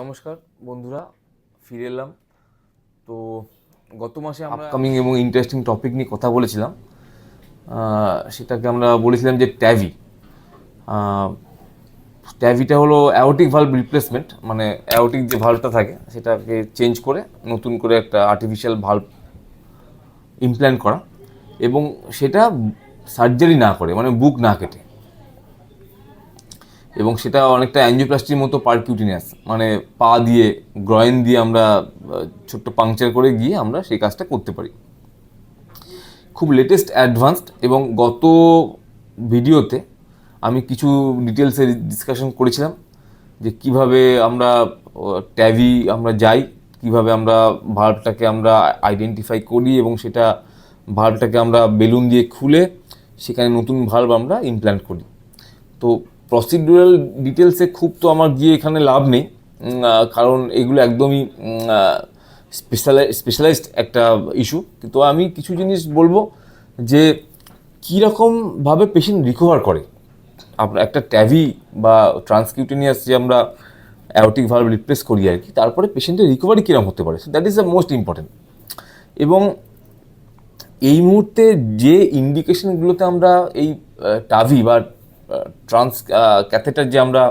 নমস্কার, বন্ধুরা, ফিরে এলাম। তো গত মাসে আমরা কামিং এবং ইন্টারেস্টিং টপিক নিয়ে কথা বলেছিলাম। সেটাকে আমরা বলেছিলাম যে ট্যাভি। ট্যাভিটা হলো অ্যাওটিক ভাল্ব রিপ্লেসমেন্ট মানে অ্যাওটিক যে ভাল্বটা থাকে, সেটাকে চেঞ্জ করে নতুন করে একটা আর্টিফিশিয়াল ভাল্ব ইমপ্ল্যান্ট করা। এবং সেটা সার্জারি না করে মানে বুক না কেটে। এবং সেটা অনেকটা অ্যাঞ্জিওপ্লাস্টির মতো পারকিউটিনিয়াস মানে পা দিয়ে গ্রয়েন দিয়ে আমরা ছোট্ট পাংচার করে গিয়ে আমরা সেই কাজটা করতে পারি। খুব লেটেস্ট অ্যাডভান্সড এবং গত ভিডিওতে আমি কিছু ডিটেলসে ডিসকাশন করেছিলাম যে কীভাবে আমরা ট্যাভি আমরা যাই, কীভাবে আমরা ভাল্বটাকে আমরা আইডেন্টিফাই করি এবং সেটা ভাল্বটাকে আমরা বেলুন দিয়ে খুলে সেখানে নতুন ভাল্ব আমরা ইমপ্ল্যান্ট করি। তো প্রসিডিউরাল ডিটেলসে খুব তো আমার গিয়ে এখানে লাভ নেই। কারণ এগুলো একদমই স্পেশালাই স্পেশালাইজড একটা ইস্যু তো আমি কিছু জিনিস বলব যে কীরকমভাবে পেশেন্ট রিকভার করে। আপনার একটা ট্যাভি বা ট্রান্সকিউটেনিয়াস যে আমরা অ্যাওটিক রিপ্লেস করি আর কি, তারপরে পেশেন্টের রিকভারি কীরকম হতে পারে। That is the most important এবং এই মুহূর্তে যে ইন্ডিকেশনগুলোতে আমরা এই টাভি বা ট্রান্স ক্যাথেটার যে আমরা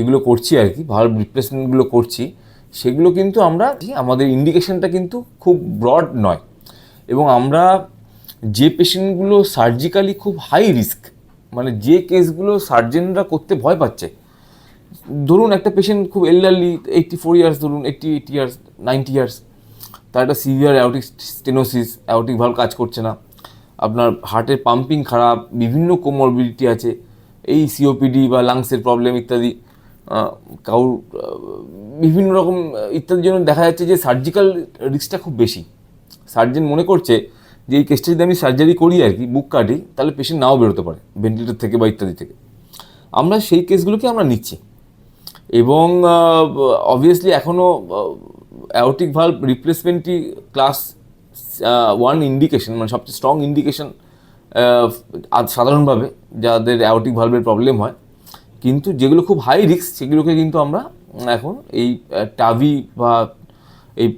এগুলো করছি আর কি ভাল্ব রিপ্লেসমেন্টগুলো করছি, সেগুলো কিন্তু আমরা আমাদের ইন্ডিকেশনটা কিন্তু খুব ব্রড নয়। এবং আমরা যে পেশেন্টগুলো সার্জিক্যালি খুব হাই রিস্ক মানে যে কেসগুলো সার্জেনরা করতে ভয় পাচ্ছে, ধরুন একটা পেশেন্ট খুব এল্ডারলি এইটটি ফোর ইয়ার্স ধরুন eighty eight years ninety years তার একটা severe aortic stenosis aortic valve কাজ করছে না, আপনার হার্টের পাম্পিং খারাপ, বিভিন্ন কোমরবিলিটি আছে এই সিওপিডি বা লাংসের প্রবলেম ইত্যাদি কারুর বিভিন্ন রকম ইত্যাদির জন্য দেখা যাচ্ছে যে সার্জিক্যাল রিস্কটা খুব বেশি। সার্জেন মনে করছে যে এই কেসটা যদি আমি সার্জারি করি আর কি, বুক কাটি, তাহলে পেশেন্ট নাও বেরোতে পারে ভেন্টিলেটর থেকে বা ইত্যাদি থেকে। আমরা সেই কেসগুলোকে আমরা নিচ্ছি। এবং অবভিয়াসলি এখনও অ্যাওটিক ভাল্ব রিপ্লেসমেন্টই ক্লাস ওয়ান ইন্ডিকেশন মানে সবচেয়ে স্ট্রং ইন্ডিকেশন সাধারণভাবে যাদের অ্যাওটিক ভাল্বের প্রবলেম হয়, কিন্তু যেগুলো খুব হাই রিস্ক সেগুলোকে কিন্তু আমরা এখন এই টাভি বা এই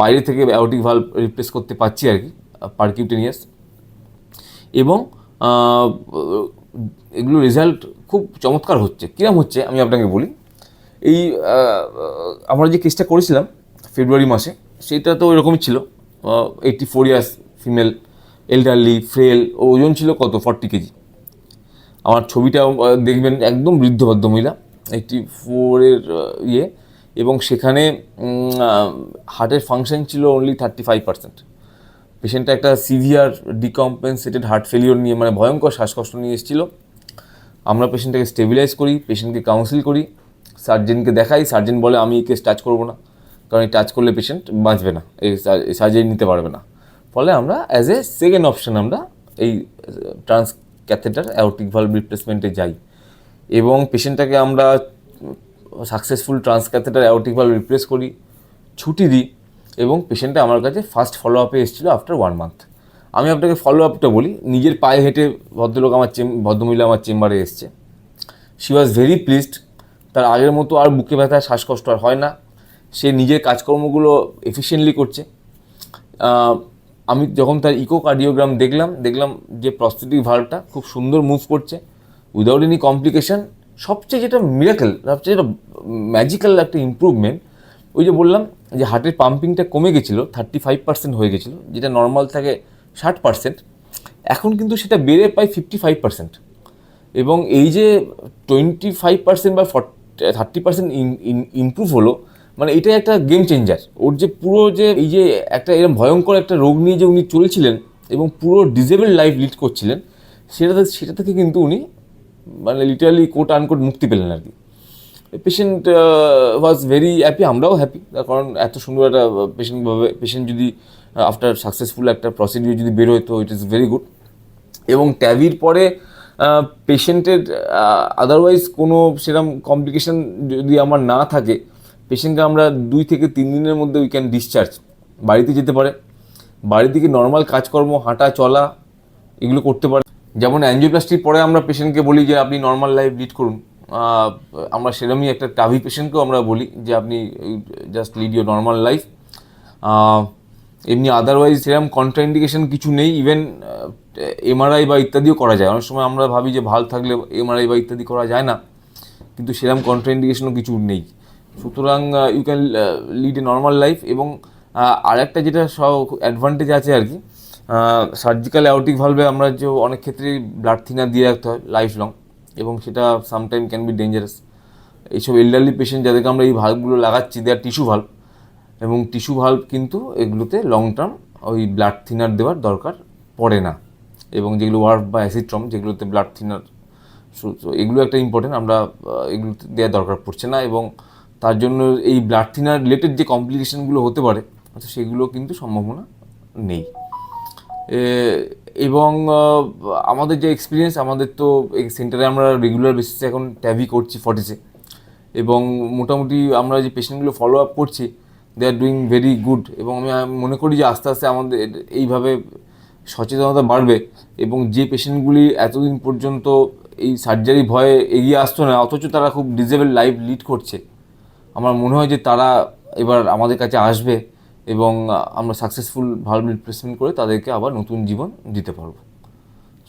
বাইরে থেকে অ্যাওটিক ভাল্ব রিপ্লেস করতে পারছি আর কি পারকিউটেনিয়াস এবং এগুলো রেজাল্ট খুব চমৎকার হচ্ছে। কিরম হচ্ছে আমি আপনাকে বলি, এই আমরা যে কেসটা করেছিলাম ফেব্রুয়ারি মাসে, সেটা তো এরকমই ছিল eighty four years female elderly frail ওজন ছিল কত? Forty KG. আমার ছবিটা দেখবেন একদম বৃদ্ধ মহিলা এইটটি ফোরের ইয়ে এবং সেখানে হার্টের ফাংশন ছিল অনলি থার্টি ফাইভ পার্সেন্ট পেশেন্টটা একটা সিভিয়ার ডিকম্পেনসেটেড হার্ট ফেলিওর নিয়ে মানে ভয়ঙ্কর শ্বাসকষ্ট নিয়ে এসেছিল। আমরা পেশেন্টটাকে স্টেবিলাইজ করি পেশেন্টকে কাউন্সিল করি সার্জেনকে দেখাই সার্জেন বলে, আমি এই কেস টাচ করব না। কারণ এই টাচ করলে পেশেন্ট বাঁচবে না, এই সার্জারি নিতে পারবে না। ফলে আমরা অ্যাজ এ সেকেন্ড অপশন আমরা এই ট্রান্স ক্যাথেটার অ্যাওটিক ভাল্ব রিপ্লেসমেন্টে যাই। এবং পেশেন্টটাকে আমরা successful transcatheter aortic valve replace করি, ছুটি দিই এবং পেশেন্টটা আমার কাছে ফার্স্ট ফলো আপে এসেছিল আফটার ওয়ান মান্থ আমি আপনাকে ফলো আপটা বলি, নিজের পায়ে হেঁটে ভদ্রলোক আমার চেম, ভদ্রমহিলা আমার চেম্বারে এসছে। শি ওয়াজ ভেরি প্লিজড তার আগের মতো আর বুকে ব্যথা, শ্বাসকষ্ট আর হয় না। সে নিজের কাজকর্মগুলো এফিসিয়েন্টলি করছে। আমি যখন তার ইকো কার্ডিওগ্রাম দেখলাম দেখলাম যে প্রস্থেটিক ভাল্বটা খুব সুন্দর মুভ করছে উইদাউট এনি কমপ্লিকেশন সবচেয়ে যেটা মিরাকেল সবচেয়ে যেটা ম্যাজিক্যাল একটা ইম্প্রুভমেন্ট ওই যে বললাম যে হার্টের পাম্পিংটা কমে গেছিল থার্টি ফাইভ পার্সেন্ট হয়ে গেছিল, যেটা নর্মাল থাকে ষাট পার্সেন্ট এখন কিন্তু সেটা বেড়ে পায় ফিফটি ফাইভ পার্সেন্ট এবং এই যে টোয়েন্টি ফাইভ পার্সেন্ট বা থার্টি পার্সেন্ট ইমপ্রুভ হলো মানে এটাই একটা গেম চেঞ্জার ওর যে পুরো যে এই যে একটা এরকম ভয়ঙ্কর একটা রোগ নিয়ে যে উনি চলছিলেন এবং পুরো ডিজেবল লাইফ লিড করছিলেন সেটা সেটা থেকে কিন্তু উনি মানে লিটারালি কোট আনকোট মুক্তি পেলেন আর কি। পেশেন্ট ওয়াজ ভেরি হ্যাপি আমরাও হ্যাপি কারণ এত সুন্দর একটা পেশেন্টভাবে পেশেন্ট যদি আফটার সাকসেসফুল একটা প্রসিডিউর যদি বেরোয় তো ইট ইজ ভেরি গুড এবং ট্যাভির পরে পেশেন্টের আদারওয়াইজ কোনো সেরকম কমপ্লিকেশন যদি আমার না থাকে পেশেন্টকে আমরা দুই থেকে তিন দিনের মধ্যে উই ক্যান ডিসচার্জ বাড়িতে যেতে পারে। বাড়ি থেকে নর্মাল কাজকর্ম, হাঁটা, চলা, এগুলো করতে পারে। যেমন অ্যাঞ্জিওপ্লাস্টির পরে আমরা পেশেন্টকে বলি যে, আপনি নর্মাল লাইফ লিড করুন। আমরা সেরমই একটা টাভি পেশেন্টকেও আমরা বলি যে, আপনি just lead your normal life এমনি আদারওয়াইজ সেরকম কন্ট্রাইন্ডিকেশন কিছু নেই। ইভেন এমআরআই বা ইত্যাদিও করা যায়। অনেক সময় আমরা ভাবি যে, ভালো থাকলে এমআরআই বা ইত্যাদি করা যায় না। কিন্তু সেরকম কন্ট্রাইন্ডিকেশনও কিছু নেই। সুতরাং you can lead a normal life এবং আরেকটা যেটা সব অ্যাডভান্টেজ আছে আর কি সার্জিক্যাল অ্যাওটিক ভালভে আমরা যে অনেক ক্ষেত্রেই ব্লাড থিনার দিয়ে রাখতে হয় লাইফ লং এবং সেটা সামটাইম ক্যান বি ডেঞ্জারাস এইসব এল্ডারলি পেশেন্ট যাদেরকে আমরা এই ভাল্বগুলো লাগাচ্ছি দেয়ার টিস্যু ভাল্ব এবং টিস্যু ভাল্ব কিন্তু এগুলোতে লং টার্ম ওই ব্লাড থিনার দেওয়ার দরকার পড়ে না এবং যেগুলো ওয়ার্ফ বা অ্যাসিড্রম যেগুলোতে ব্লাড থিনার এগুলো একটা ইম্পর্টেন্ট আমরা আহ, এগুলোতে দেওয়ার দরকার পড়ছে না এবং তার জন্য এই ব্লাড থিনার রিলেটেড যে কমপ্লিকেশনগুলো হতে পারে আচ্ছা সেগুলো কিন্তু সম্ভাবনা নেই। এবং আমাদের যে এক্সপিরিয়েন্স আমাদের তো এই সেন্টারে আমরা রেগুলার বেসিসে এখন ট্যাভি করছি ফর্টিসে এবং মোটামুটি আমরা যে পেশেন্টগুলো ফলো আপ করছি they are doing very good এবং আমি মনে করি যে আস্তে আস্তে আমাদের এইভাবে সচেতনতা বাড়বে। এবং যে পেশেন্টগুলি এতদিন পর্যন্ত এই সার্জারি ভয়ে এগিয়ে আসতো না, অথচ তারা খুব ডিজেবল লাইফ লিড করছে। মনে হয় যে তারা এবার আমাদের কাছে আসবে এবং আমরা সাকসেসফুল ভালো রিপ্লেসমেন্ট করে তাদেরকে আবার নতুন জীবন দিতে পারব।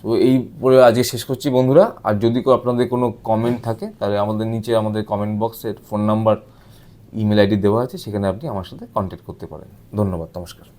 তো এই পরে আজকে শেষ করছি বন্ধুরা। আর যদি আপনাদের কোনো কমেন্ট থাকে, তাহলে আমাদের নিচে আমাদের কমেন্ট বক্সের ফোন নাম্বার ইমেল আইডি দেওয়া আছে, সেখানে আপনি আমার সাথে কন্ট্যাক্ট করতে পারেন। ধন্যবাদ, নমস্কার।